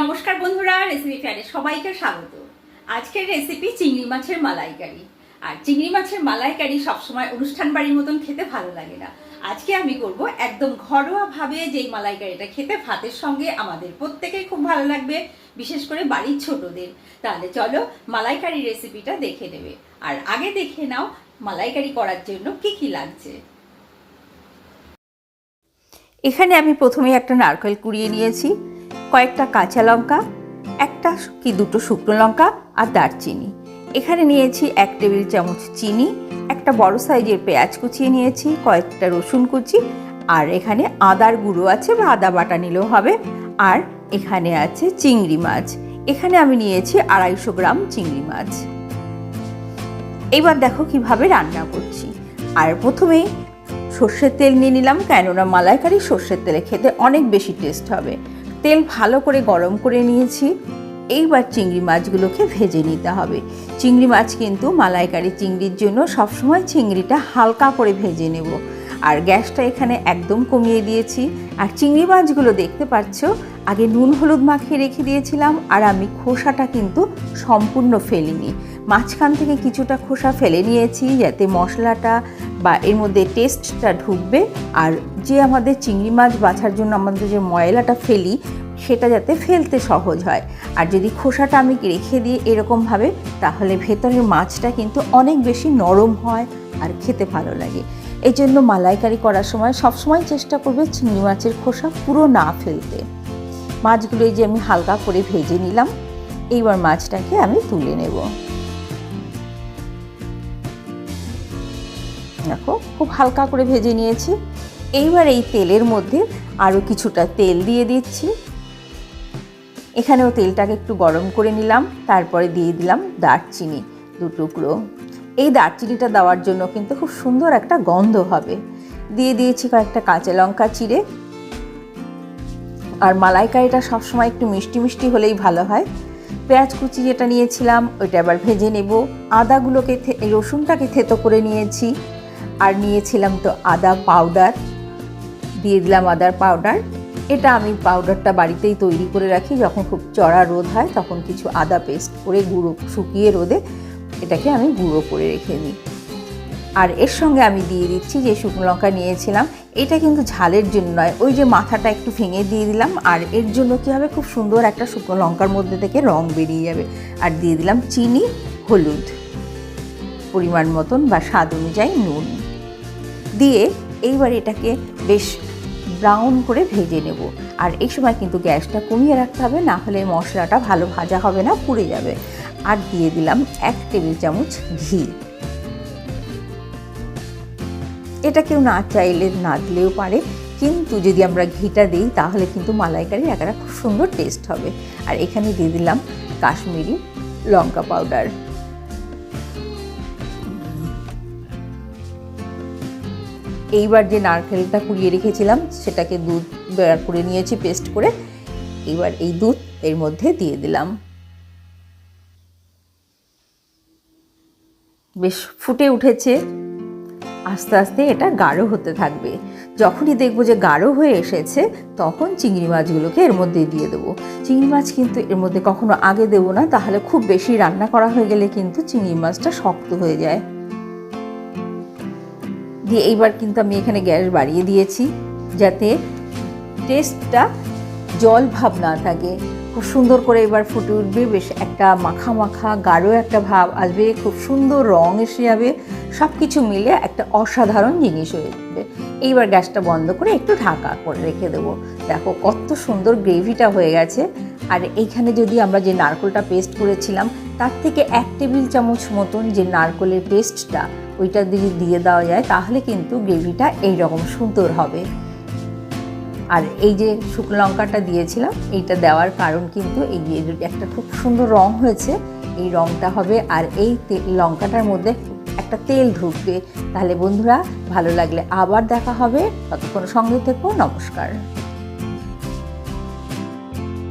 নমস্কার বন্ধুরা রেসিপি ফ্যানে সবাইকে স্বাগত। আজকের রেসিপি চিংড়ি মাছের মালাইকারি। আর চিংড়ি মাছের মালাইকারি সবসময় অনুষ্ঠান বাড়ির মতন খেতে ভালো লাগে না। আজকে আমি করব একদম ঘরোয়া ভাবে যেই মালাইকারিটা খেতে ভাতের সঙ্গে আমাদের প্রত্যেকের খুব ভালো লাগবে, বিশেষ করে বাড়ির ছোটদের। তাহলে চলো মালাইকারি রেসিপিটা দেখে নেবে। আর আগে দেখে নাও মালাইকারি করার জন্য কি কি লাগছে। এখানে আমি প্রথমে একটা নারকেল কুড়িয়ে নিয়েছি। কয়েকটা কাঁচা লঙ্কা, একটা কি দুটো শুকনো লঙ্কা আর দারচিনি। এখানে নিয়েছি এক টেবিল চামচ চিনি, একটা বড় সাইজের পেঁয়াজ কুচিয়ে নিয়েছি, কয়েকটা রসুন কুচি, আর এখানে আদার গুঁড়ো আছে বা আদা বাটা নিলেও হবে, আর এখানে আছে চিংড়ি মাছ। এখানে আমি নিয়েছি আড়াইশো গ্রাম চিংড়ি মাছ। এবার দেখো কীভাবে রান্না করছি। আর প্রথমেই সর্ষের তেল নিয়ে নিলাম, কেননা মালাইকারি সর্ষের তেলে খেতে অনেক বেশি টেস্ট হবে। তেল ভালো করে গরম করে নিয়েছি। এইবার চিংড়ি মাছগুলোকে ভেজে নিতে হবে। চিংড়ি মাছ কিন্তু মালাইকারি চিংড়ির জন্য সবসময় চিংড়িটা হালকা করে ভেজে নেব। আর গ্যাসটা এখানে একদম কমিয়ে দিয়েছি। আর চিংড়ি মাছগুলো দেখতে পাচ্ছ, আগে নুন হলুদ মাখিয়ে রেখে দিয়েছিলাম, আর আমি খোসাটা কিন্তু সম্পূর্ণ ফেলিনি। মাঝখান থেকে কিছুটা খোসা ফেলে নিয়েছি, যাতে মশলাটা বা এর মধ্যে টেস্টটা ঢুকবে। আর যে আমাদের চিংড়ি মাছ বাছার জন্য আমাদের যে ময়লাটা ফেলি সেটা যাতে ফেলতে সহজ হয়। আর যদি খোসাটা আমি রেখে দিই এরকমভাবে, তাহলে ভেতরের মাছটা কিন্তু অনেক বেশি নরম হয় আর খেতে ভালো লাগে। এই জন্য মালাইকারি করার সময় সবসময় চেষ্টা করবে চিংড়ি মাছের খোসা পুরো না ফেলতে। মাছগুলো এই যে আমি হালকা করে ভেজে নিলাম, এইবার মাছটাকে আমি তুলে নেব। দেখো, খুব হালকা করে ভেজে নিয়েছি। এইবার এই তেলের মধ্যে আরও কিছুটা তেল দিয়ে দিচ্ছি। এখানেও তেলটাকে একটু গরম করে নিলাম, তারপরে দিয়ে দিলাম দারচিনি, দু টুকরো। এই দারচিনিটা দেওয়ার জন্য কিন্তু খুব সুন্দর একটা গন্ধ হবে। দিয়ে দিয়েছি কয়েকটা কাঁচা লঙ্কা চিড়ে। আর মালাইকারিটা সবসময় একটু মিষ্টি মিষ্টি হলেই ভালো হয়। পেঁয়াজ কুচি যেটা নিয়েছিলাম, ওইটা আবার ভেজে নেব। আদাগুলোকে রসুনটাকে থেতো করে নিয়েছি। আর নিয়েছিলাম তো আদা পাউডার। দিয়ে দিলাম আদার পাউডার। এটা আমি পাউডারটা বাড়িতেই তৈরি করে রাখি। যখন খুব চড়া রোদ হয়, তখন কিছু আদা পেস্ট করে গুঁড়ো, শুকিয়ে রোদে এটাকে আমি গুঁড়ো করে রেখে দিই। আর এর সঙ্গে আমি দিয়ে দিচ্ছি যে শুকনো লঙ্কা নিয়েছিলাম, এটা কিন্তু ঝালের জন্য নয়, ওই যে মাথাটা একটু ভেঙে দিয়ে দিলাম, আর এর জন্য কী হবে, খুব সুন্দর একটা শুকনো লঙ্কার মধ্যে থেকে রং বেরিয়ে যাবে। আর দিয়ে দিলাম চিনি, হলুদ পরিমাণ মতন বা স্বাদ অনুযায়ী নুন। দিয়ে এইবার এটাকে বেশ ব্রাউন করে ভেজে নেব। আর এই সময় কিন্তু গ্যাসটা কমিয়ে রাখতে হবে, না হলে মশলাটা ভালো ভাজা হবে না, পুড়ে যাবে। আর দিয়ে দিলাম এক টেবিল চামচ ঘি। এটা কেউ না চাইলে না দিলেও পারে, কিন্তু যদি আমরা ঘিটা দিই, তাহলে কিন্তু মালাইকারির একটা খুব সুন্দর টেস্ট হবে। আর এখানে দিয়ে দিলাম কাশ্মীরি লঙ্কা পাউডার এইবার যে নারকেলটা কুড়িয়ে রেখেছিলাম, সেটাকে দুধ বের করে নিয়েছি, পেস্ট করে। এবার এই দুধ এর মধ্যে দিয়ে দিলাম। বেশ ফুটে উঠেছে। আস্তে আস্তে এটা গাঢ় হতে থাকবে। যখনই দেখব যে গাঢ় হয়ে এসেছে, তখন চিংড়ি মাছগুলোকে এর মধ্যে দিয়ে দেবো। চিংড়ি মাছ কিন্তু এর মধ্যে কখনো আগে দেবো না, তাহলে খুব বেশি রান্না করা হয়ে গেলে কিন্তু চিংড়ি মাছটা শক্ত হয়ে যায়। দিয়ে এইবার কিন্তু আমি এখানে গ্যাস বাড়িয়ে দিয়েছি যাতে টেস্টটা জল ভাব না থাকে। খুব সুন্দর করে এবার ফুটে উঠবে, বেশ একটা মাখা মাখা, গাঢ় একটা ভাব আসবে, খুব সুন্দর রং এসে যাবে। সব কিছু মিলে একটা অসাধারণ জিনিস হয়ে যাবে। এইবার গ্যাসটা বন্ধ করে একটু ঢাকা করে রেখে দেবো। দেখো কত সুন্দর গ্রেভিটা হয়ে গেছে। আর এইখানে যদি আমরা যে নারকোলটা পেস্ট করেছিলাম, তার থেকে এক টেবিল চামচ মতন যে নারকোলের পেস্টটা ওইটা যদি দিয়ে দেওয়া যায়, তাহলে কিন্তু গ্রেভিটা এইরকম সুন্দর হবে। আর এই যে শুকনো লঙ্কাটা দিয়েছিলাম, এইটা দেওয়ার কারণ কিন্তু এই একটা খুব সুন্দর রং হয়েছে, এই রংটা হবে। আর এই লঙ্কাটার মধ্যে একটা তেল ঢুকবে। তাহলে বন্ধুরা, ভালো লাগলে আবার দেখা হবে। ততক্ষণ সঙ্গে থেকো, নমস্কার।